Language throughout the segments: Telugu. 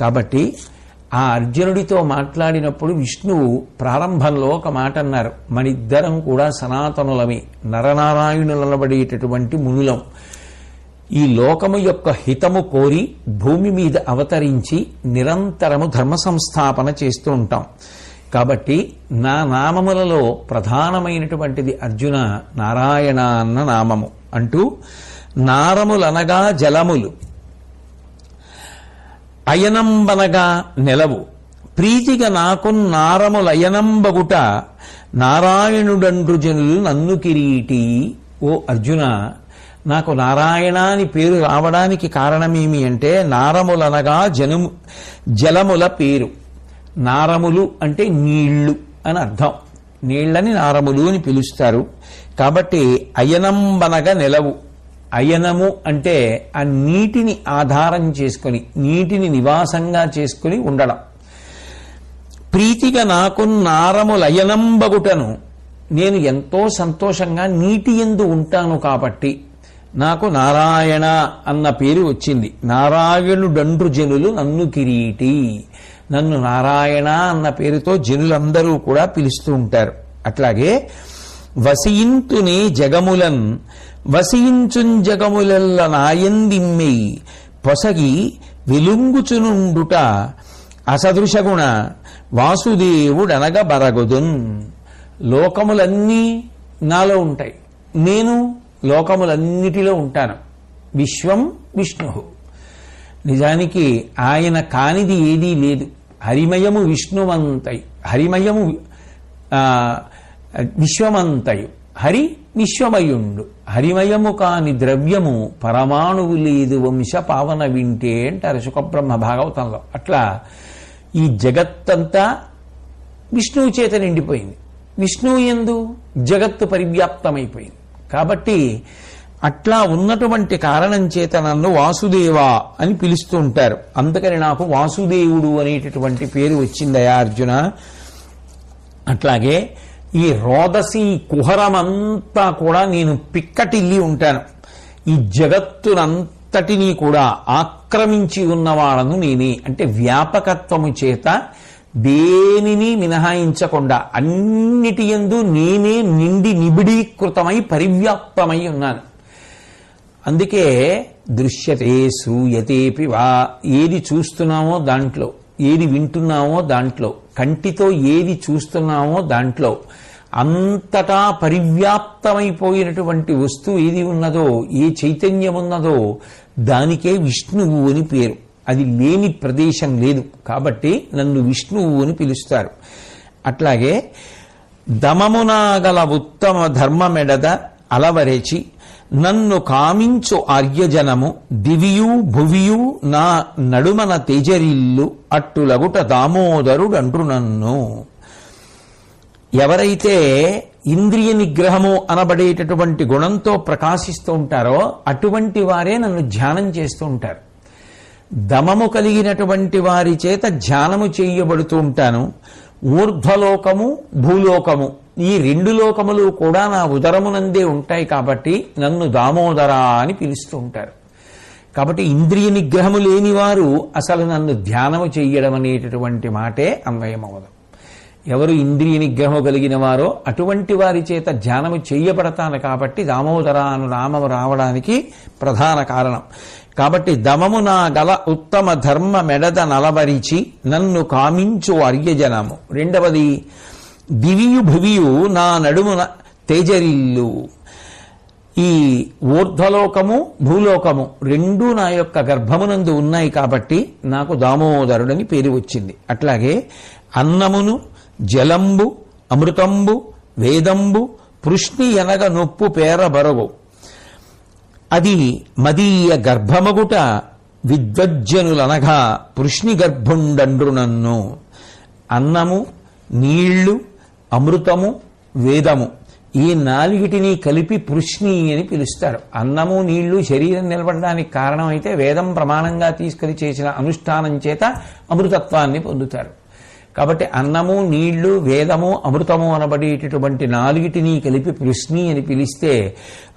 కాబట్టి ఆ అర్జునుడితో మాట్లాడినప్పుడు విష్ణువు ప్రారంభంలో ఒక మాట అన్నారు. మనిద్దరం కూడా సనాతనులమే. నరనారాయణులనబడేటటువంటి మునులం. ఈ లోకము యొక్క హితము కోరి భూమి మీద అవతరించి నిరంతరము ధర్మ సంస్థాపన చేస్తూ ఉంటాం. కాబట్టి నా నామములలో ప్రధానమైనటువంటిది అర్జున నారాయణ అన్న నామము. అంటూ నారములనగా జలములు. అయనంబనగా నెలవు. ప్రీతిగా నాకు నారములయనంబగుట నారాయణుడండ్రు జనులు నన్ను కిరీటి. ఓ అర్జున నాకు నారాయణ అని పేరు రావడానికి కారణమేమి అంటే నారములనగా జనము జలముల పేరు. నారములు అంటే నీళ్ళు అని అర్థం. నీళ్ళని నారములు అని పిలుస్తారు. కాబట్టి అయనంబనగా నెలవు. అయనము అంటే ఆ నీటిని ఆధారం చేసుకొని నీటిని నివాసంగా చేసుకుని ఉండడం. ప్రీతిగా నాకు నారములయనంబగుటను నేను ఎంతో సంతోషంగా నీటి ఎందు ఉంటాను కాబట్టి నాకు నారాయణ అన్న పేరు వచ్చింది. నారాయణుడండ్రు జనులు నన్ను కిరీటి. నన్ను నారాయణ అన్న పేరుతో జనులందరూ కూడా పిలుస్తూ ఉంటారు. అట్లాగే వసియింతునే జగములన్ వసించున్ జగములెల్ల నాయందిమ్మెయి పొసగి వెలుంగుచునుండుట అసదృశగుణ వాసుదేవుడనగ బరగుదున్. లోకములన్నీ నాలో ఉంటాయి. నేను లోకములన్నిటిలో ఉంటాను. విశ్వం విష్ణు నిజానికి ఆయన కానిది ఏదీ లేదు. హరిమయము విష్ణువంతై హరిమయము విశ్వమంతయు. హరి విశ్వమయుండు. హరిమయము కాని ద్రవ్యము పరమాణువు లేదు వంశ పావన వింటే అంటారు సుఖబ్రహ్మ భాగవతంలో. అట్లా ఈ జగత్తంతా విష్ణువు చేత నిండిపోయింది. విష్ణువు ఎందు జగత్తు పరివ్యాప్తమైపోయింది. కాబట్టి అట్లా ఉన్నటువంటి కారణం చేత నన్ను వాసుదేవా అని పిలుస్తూ ఉంటారు. అందుకని నాకు వాసుదేవుడు అనేటటువంటి పేరు వచ్చిందయా అర్జున? అట్లాగే ఈ రోదసి కుహరమంతా కూడా నేను పిక్కటిల్లి ఉంటాను. ఈ జగత్తునంతటినీ కూడా ఆక్రమించి ఉన్నవాడను నేనే. అంటే వ్యాపకత్వము చేత దేనిని మినహాయించకుండా అన్నిటి యందు నేనే నిండి నిబిడీకృతమై పరివ్యాప్తమై ఉన్నాను. అందుకే దృశ్యతే సూయతేపి వా ఏది చూస్తున్నామో దాంట్లో ఏది వింటున్నామో దాంట్లో కంటితో ఏది చూస్తున్నామో దాంట్లో అంతటా పరివ్యాప్తమైపోయినటువంటి వస్తువు ఏది ఉన్నదో ఏ చైతన్యం ఉన్నదో దానికే విష్ణువు అని పేరు. అది లేని ప్రదేశం లేదు. కాబట్టి నన్ను విష్ణువు అని పిలుస్తారు. అట్లాగే దమమునాగల ఉత్తమ ధర్మమెడద అలవరేచి నన్ను కామించు ఆర్యజనము దివియు భువియు నా నడుమన తేజరిల్లు అట్టులగుట దామోదరుడంటు నన్ను ఎవరైతే ఇంద్రియ నిగ్రహము అనబడేటటువంటి గుణంతో ప్రకాశిస్తూ ఉంటారో అటువంటి వారే నన్ను ధ్యానం చేస్తూ ఉంటారు. దమము కలిగినటువంటి వారి చేత ధ్యానము చేయబడుతూ ఉంటాను. ఊర్ధ్వలోకము భూలోకము ఈ రెండు లోకములు కూడా నా ఉదరమునందే ఉంటాయి కాబట్టి నన్ను దామోదర అని పిలుస్తూ ఉంటారు. కాబట్టి ఇంద్రియ నిగ్రహము లేని వారు అసలు నన్ను ధ్యానము చెయ్యడం అనేటటువంటి మాటే అన్వయమవదు. ఎవరు ఇంద్రియ నిగ్రహం కలిగిన వారో అటువంటి వారి చేత ధ్యానము చెయ్యబడతాను కాబట్టి దామోదరాను నామము రావడానికి ప్రధాన కారణం. కాబట్టి దమము నా గల ఉత్తమ ధర్మ మెడద నలవరిచి నన్ను కామించు అర్యజనము. రెండవది దివియు భువియు నా నడుమున తేజరిల్లు. ఈ ఊర్ధ్వలోకము భూలోకము రెండూ నా యొక్క గర్భమునందు ఉన్నాయి కాబట్టి నాకు దామోదరుడని పేరు వచ్చింది. అట్లాగే అన్నమును జలంబు అమృతంబు వేదంబు పృష్ణి ఎనగ నొప్పు పేరబరగు అది మదీయ గర్భమగుట విద్వజ్జనులనగా పృష్ణి గర్భుండండ్రు నన్ను. అన్నము నీళ్ళు అమృతము వేదము. ఈ నాలుగిటిని కలిపి పృష్ణి అని పిలుస్తారు. అన్నము నీళ్ళు శరీరం నిలబడడానికి కారణమైతే వేదం ప్రమాణంగా తీసుకుని చేసిన అనుష్ఠానం చేత అమృతత్వాన్ని పొందుతారు. కాబట్టి అన్నము నీళ్ళు వేదము అమృతము అనబడేటటువంటి నాలుగిటిని కలిపి పృష్ణి అని పిలిస్తే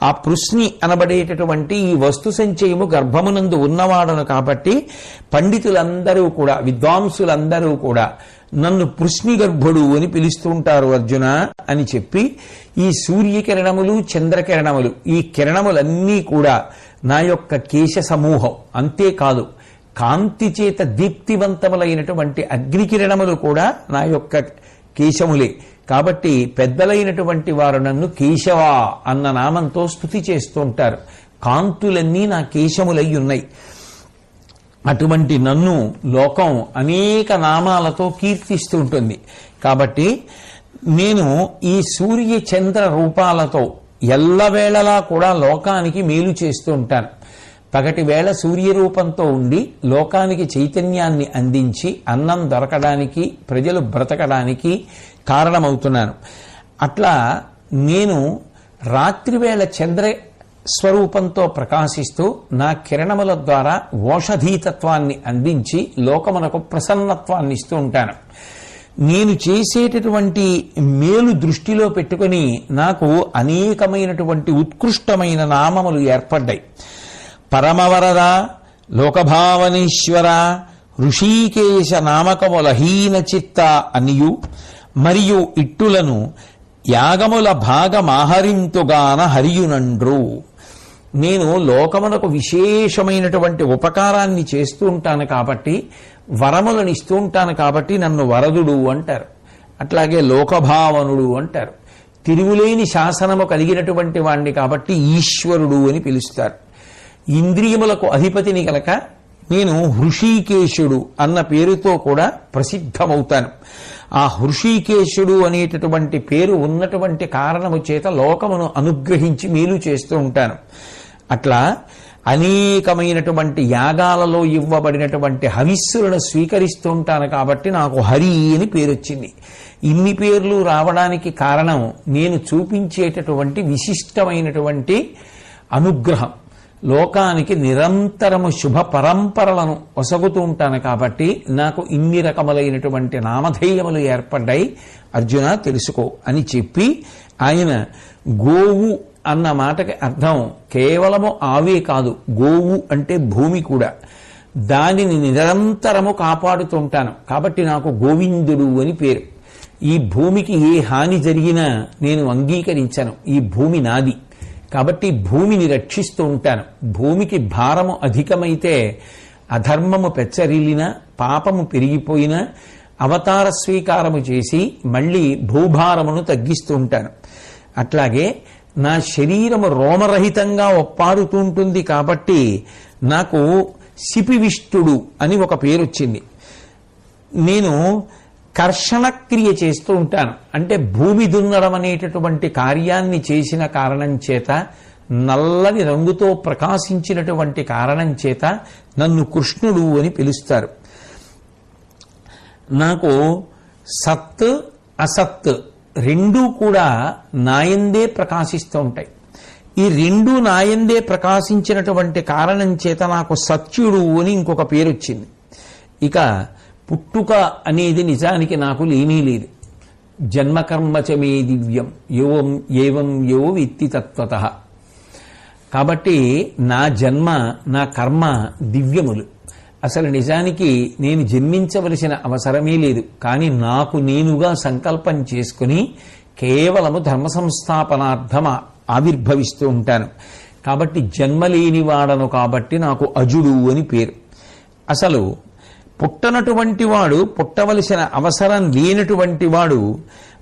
ఆ పృష్ణి అనబడేటటువంటి ఈ వస్తు సంచయము గర్భమునందు ఉన్నవాడను కాబట్టి పండితులందరూ కూడా విద్వాంసులందరూ కూడా నన్ను పృష్ణి గర్భుడు అని పిలుస్తుంటారు అర్జున అని చెప్పి ఈ సూర్యకిరణములు చంద్రకిరణములు ఈ కిరణములన్నీ కూడా నా యొక్క కేశ సమూహం. అంతేకాదు కాంతి చేత దీప్తివంతములైనటువంటి అగ్నికిరణములు కూడా నా యొక్క కేశములే. కాబట్టి పెద్దలైనటువంటి వారు నన్ను కేశవా అన్న నామంతో స్థుతి చేస్తూ ఉంటారు. కాంతులన్నీ నా కేశములై ఉన్నాయి. అటువంటి నన్ను లోకం అనేక నామాలతో కీర్తిస్తూ ఉంటుంది. కాబట్టి నేను ఈ సూర్య చంద్ర రూపాలతో ఎల్లవేళలా కూడా లోకానికి మేలు చేస్తూ ఉంటాను. పగటి వేళ సూర్యరూపంతో ఉండి లోకానికి చైతన్యాన్ని అందించి అన్నం దొరకడానికి ప్రజలు బ్రతకడానికి కారణమవుతున్నాను. అట్లా నేను రాత్రివేళ చంద్ర స్వరూపంతో ప్రకాశిస్తూ నా కిరణముల ద్వారా ఓషధీతత్వాన్ని అందించి లోకమునకు ప్రసన్నత్వాన్ని ఇస్తూ ఉంటాను. నేను చేసేటటువంటి మేలు దృష్టిలో పెట్టుకుని నాకు అనేకమైనటువంటి ఉత్కృష్టమైన నామములు ఏర్పడ్డాయి. పరమవరద లోకభావనేశ్వర ఋషీకేశ నామకముల హీన చిత్త అనియు మరియు ఇట్టులను యాగముల భాగమాహరింతుగాన హరియునండ్రు. నేను లోకమునకు విశేషమైనటువంటి ఉపకారాన్ని చేస్తూ ఉంటాను కాబట్టి వరములను ఇస్తూ ఉంటాను కాబట్టి నన్ను వరదుడు అంటారు. అట్లాగే లోకభావనుడు అంటారు. తిరుగులేని శాసనము కలిగినటువంటి వాణ్ణి కాబట్టి ఈశ్వరుడు అని పిలుస్తారు. ఇంద్రియములకు అధిపతిని గలక నేను హృషీకేశుడు అన్న పేరుతో కూడా ప్రసిద్ధమవుతాను. ఆ హృషీకేశుడు అనేటటువంటి పేరు ఉన్నటువంటి కారణము చేత లోకమును అనుగ్రహించి మేలు చేస్తూ ఉంటాను. అట్లా అనేకమైనటువంటి యాగాలలో ఇవ్వబడినటువంటి హవిస్సులను స్వీకరిస్తూ ఉంటాను కాబట్టి నాకు హరి అని పేరు వచ్చింది ఇన్ని పేర్లు రావడానికి కారణం నేను చూపించేటటువంటి విశిష్టమైనటువంటి అనుగ్రహం. లోకానికి నిరంతరము శుభ పరంపరలను ఒసగుతూ ఉంటాను కాబట్టి నాకు ఇన్ని రకములైనటువంటి నామధేయములు ఏర్పడ్డాయి. అర్జున తెలుసుకో అని చెప్పి ఆయన గోవు అన్న మాటకి అర్థం కేవలము ఆవే కాదు గోవు అంటే భూమి కూడా. దానిని నిరంతరము కాపాడుతుంటాను కాబట్టి నాకు గోవిందుడు అని పేరు. ఈ భూమికి ఏ హాని జరిగినా నేను అంగీకరించను. ఈ భూమి నాది. కాబట్టి భూమిని రక్షిస్తూ ఉంటాను. భూమికి భారము అధికమైతే అధర్మము పెచ్చరిల్లినా పాపము పెరిగిపోయినా అవతార స్వీకారము చేసి మళ్ళీ భూభారమును తగ్గిస్తూ ఉంటాను. అట్లాగే నా శరీరము రోమరహితంగా ఒప్పారుతూ ఉంటుంది కాబట్టి నాకు సిపివిష్టుడు అని ఒక పేరు వచ్చింది నేను కర్షణ క్రియ చేస్తూ ఉంటాను. అంటే భూమి దున్నడం అనేటటువంటి కార్యాన్ని చేసిన కారణం చేత నల్లని రంగుతో ప్రకాశించినటువంటి కారణం చేత నన్ను కృష్ణుడు అని పిలుస్తారు. నాకు సత్ అసత్ రెండూ కూడా నాయందే ప్రకాశిస్తూ ఉంటాయి. ఈ రెండు నాయందే ప్రకాశించినటువంటి కారణం చేత నాకు సత్యుడు అని ఇంకొక పేరు వచ్చింది ఇక పుట్టుక అనేది నిజానికి నాకు లేమీ లేదు. జన్మకర్మచమే దివ్యం యోవం ఏవం యో విత్తి తత్వత. కాబట్టి నా జన్మ నా కర్మ దివ్యములు. అసలు నిజానికి నేను జన్మించవలసిన అవసరమే లేదు. కానీ నాకు నేనుగా సంకల్పం చేసుకుని కేవలము ధర్మ సంస్థాపనార్థం ఆవిర్భవిస్తూ ఉంటాను. కాబట్టి జన్మలేని వాడను కాబట్టి నాకు అజుడు అని పేరు. అసలు పుట్టనటువంటి వాడు పుట్టవలసిన అవసరం లేనటువంటి వాడు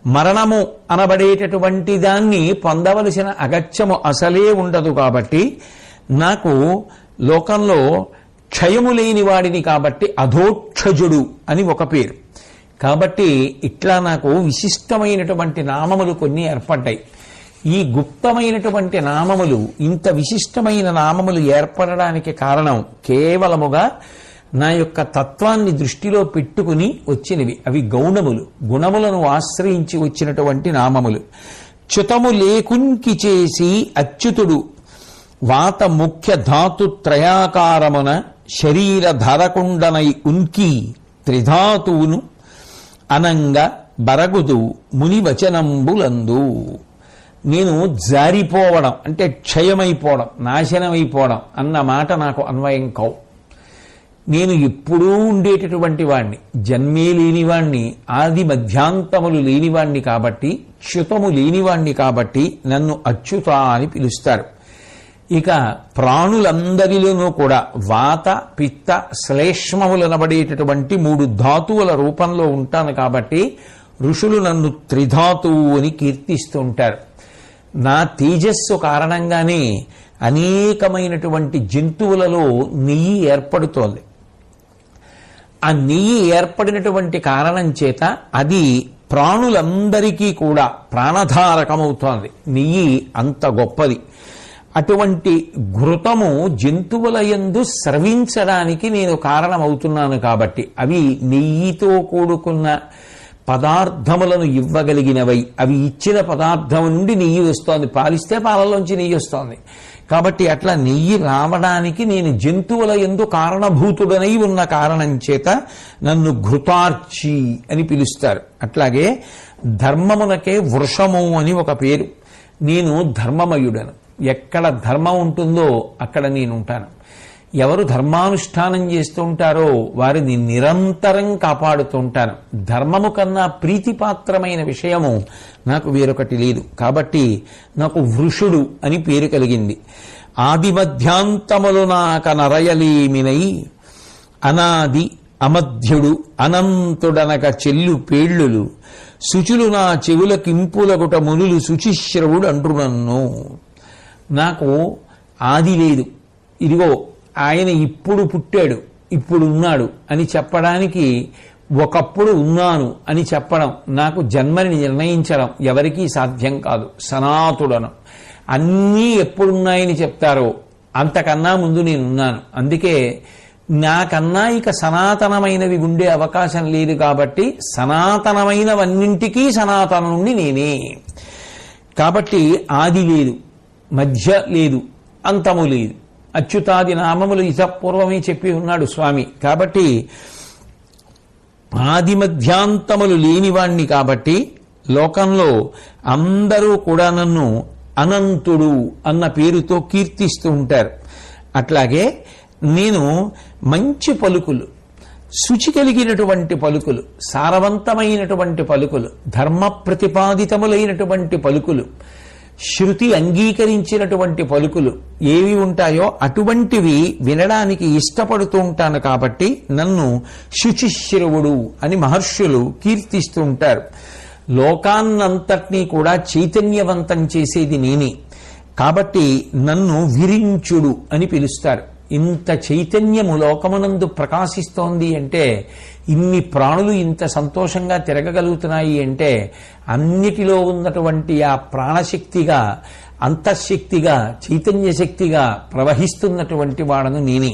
మరణము అనబడేటటువంటి దాన్ని పొందవలసిన అగత్యము అసలే ఉండదు కాబట్టి నాకు లోకంలో క్షయము లేని వాడిని కాబట్టి అధోక్షజుడు అని ఒక పేరు. కాబట్టి ఇట్లా నాకు విశిష్టమైనటువంటి నామములు కొన్ని ఏర్పడ్డాయి. ఈ గుప్తమైనటువంటి నామములు ఇంత విశిష్టమైన నామములు ఏర్పడడానికి కారణం కేవలముగా నా యొక్క తత్వాన్ని దృష్టిలో పెట్టుకుని వచ్చినవి. అవి గౌణములు. గుణములను ఆశ్రయించి వచ్చినటువంటి నామములు. చ్యుతము లేకుంకి చేసి అచ్యుతుడు వాత ముఖ్య ధాతు త్రయాకారమున శరీర ధరకుండనై ఉన్కి త్రిధాతువును అనంగా బరగుదు ముని వచనంబులందు నేను జారిపోవడం అంటే క్షయమైపోవడం నాశనమైపోవడం అన్న మాట నాకు అన్వయం కావు. నేను ఎప్పుడూ ఉండేటటువంటి వాణ్ణి జన్మే లేనివాణ్ణి ఆది మధ్యాంతములు లేనివాణ్ణి కాబట్టి చ్యుతము లేనివాణ్ణి కాబట్టి నన్ను అచ్యుత అని పిలుస్తారు. ఇక ప్రాణులందరిలోనూ కూడా వాత పిత్త శ్లేష్మములనబడేటటువంటి మూడు ధాతువుల రూపంలో ఉంటాను కాబట్టి ఋషులు నన్ను త్రిధాతువు అని కీర్తిస్తూ ఉంటారు. నా తేజస్సు కారణంగానే అనేకమైనటువంటి జంతువులలో నెయ్యి ఏర్పడుతోంది. ఆ నెయ్యి ఏర్పడినటువంటి కారణం చేత అది ప్రాణులందరికీ కూడా ప్రాణధారకమవుతోంది. నెయ్యి అంత గొప్పది. అటువంటి ఘృతము జంతువుల యందు స్రవించడానికి నేను కారణమవుతున్నాను కాబట్టి అవి నెయ్యితో కూడుకున్న పదార్థములను ఇవ్వగలిగినవై అవి ఇచ్చిన పదార్థం నుండి నెయ్యి వస్తోంది. పాలిస్తే పాలలోంచి నెయ్యి వస్తోంది. కాబట్టి అట్లా నెయ్యి రావడానికి నేను జంతువుల ఎందు కారణభూతుడనై ఉన్న కారణం చేత నన్ను ఘృతార్చి అని పిలుస్తారు. అట్లాగే ధర్మమునకే వృషము అని ఒక పేరు. నేను ధర్మమయుడను. ఎక్కడ ధర్మం ఉంటుందో అక్కడ నేను ఉంటాను ఎవరు ధర్మానుష్ఠానం చేస్తుంటారో వారిని నిరంతరం కాపాడుతుంటాను ధర్మము కన్నా ప్రీతిపాత్రమైన విషయము నాకు వేరొకటి లేదు. కాబట్టి నాకు వృషుడు అని పేరు కలిగింది. ఆది మధ్యాంతములు నాక నరయలేమినై అనాది అమధ్యుడు అనంతుడనక చెల్లు పేళ్ళులు శుచులు నా చెవులకింపులగుట మునులు శుచిశ్రవుడు అంటునన్ను. నాకు ఆది లేదు. ఇదిగో ఆయన ఇప్పుడు పుట్టాడు ఇప్పుడు ఉన్నాడు అని చెప్పడానికి ఒకప్పుడు ఉన్నాను అని చెప్పడం నాకు జన్మని నిర్ణయించడం ఎవరికీ సాధ్యం కాదు. సనాతుడను. అన్నీ ఎప్పుడున్నాయని చెప్తారో అంతకన్నా ముందు నేనున్నాను. అందుకే నాకన్నా ఇక సనాతనమైనవి ఉండే అవకాశం లేదు కాబట్టి సనాతనమైనవన్నింటికీ సనాతన నుండి నేనే. కాబట్టి ఆది లేదు మధ్య లేదు అంతము లేదు. అచ్యుతాది నామములు ఇతపూర్వమే చెప్పి ఉన్నాడు స్వామి. కాబట్టి ఆది మధ్యాంతములు లేనివాణ్ణి కాబట్టి లోకంలో అందరూ కూడా నన్ను అనంతుడు అన్న పేరుతో కీర్తిస్తూ ఉంటారు. అట్లాగే నేను మంచి పలుకులు శుచి కలిగినటువంటి పలుకులు సారవంతమైనటువంటి పలుకులు ధర్మ ప్రతిపాదితములైనటువంటి పలుకులు శృతి అంగీకరించినటువంటి పలుకులు ఏవి ఉంటాయో అటువంటివి వినడానికి ఇష్టపడుతూ ఉంటాను కాబట్టి నన్ను శుచిశ్రవుడు అని మహర్షులు కీర్తిస్తూ ఉంటారు. లోకాన్నంతటినీ కూడా చైతన్యవంతం చేసేది నేనే. కాబట్టి నన్ను విరించుడు అని పిలుస్తారు. ఇంత చైతన్యము లోకమునందు ప్రకాశిస్తోంది అంటే ఇన్ని ప్రాణులు ఇంత సంతోషంగా తిరగగలుగుతున్నాయి అంటే అన్నిటిలో ఉన్నటువంటి ఆ ప్రాణశక్తిగా అంతఃశక్తిగా చైతన్య శక్తిగా ప్రవహిస్తున్నటువంటి వాడను నేనే.